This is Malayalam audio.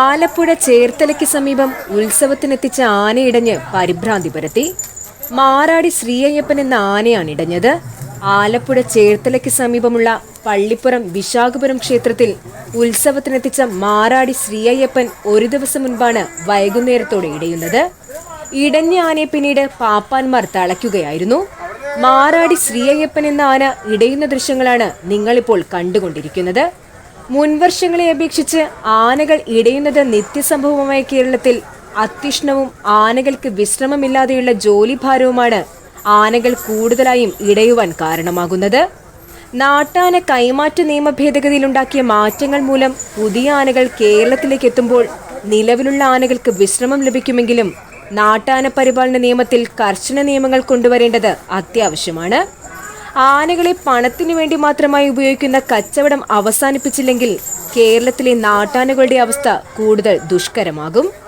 ആലപ്പുഴ ചേർത്തലയ്ക്ക് സമീപം ഉത്സവത്തിനെത്തിച്ച ആനയിടഞ്ഞ് പരിഭ്രാന്തി പരത്തി. മാറാടി ശ്രീയയ്യപ്പൻ എന്ന ആനയാണ് ഇടഞ്ഞത്. ആലപ്പുഴ ചേർത്തലയ്ക്ക് സമീപമുള്ള പള്ളിപ്പുറം വിശാഖപുരം ക്ഷേത്രത്തിൽ ഉത്സവത്തിനെത്തിച്ച മാറാടി ശ്രീയയ്യപ്പൻ ഒരു ദിവസം മുൻപാണ് വൈകുന്നേരത്തോടെ ഇടയുന്നത്. ഇടഞ്ഞ ആനയെ പിന്നീട് പാപ്പാന്മാർ തളയ്ക്കുകയായിരുന്നു. മാറാടി ശ്രീയയ്യപ്പൻ എന്ന ആന ഇടയുന്ന ദൃശ്യങ്ങളാണ് നിങ്ങളിപ്പോൾ കണ്ടുകൊണ്ടിരിക്കുന്നത്. മുൻവർഷങ്ങളെ അപേക്ഷിച്ച് ആനകൾ ഇടയുന്നത് നിത്യസംഭവമായ കേരളത്തിൽ അത്യുഷ്ണവും ആനകൾക്ക് വിശ്രമമില്ലാതെയുള്ള ജോലിഭാരവുമാണ് ആനകൾ കൂടുതലായും ഇടയുവാൻ കാരണമാകുന്നത്. നാട്ടാന കൈമാറ്റ നിയമ ഭേദഗതിയിലുണ്ടാക്കിയ മാറ്റങ്ങൾ മൂലം പുതിയ ആനകൾ കേരളത്തിലേക്ക് എത്തുമ്പോൾ നിലവിലുള്ള ആനകൾക്ക് വിശ്രമം ലഭിക്കുമെങ്കിലും നാട്ടാന പരിപാലന നിയമത്തിൽ കർശന നിയമങ്ങൾ കൊണ്ടുവരേണ്ടത് അത്യാവശ്യമാണ്. ആനകളെ പണത്തിനു വേണ്ടി മാത്രമായി ഉപയോഗിക്കുന്ന കച്ചവടം അവസാനിപ്പിച്ചില്ലെങ്കിൽ കേരളത്തിലെ നാട്ടാനകളുടെ അവസ്ഥ കൂടുതൽ ദുഷ്കരമാകും.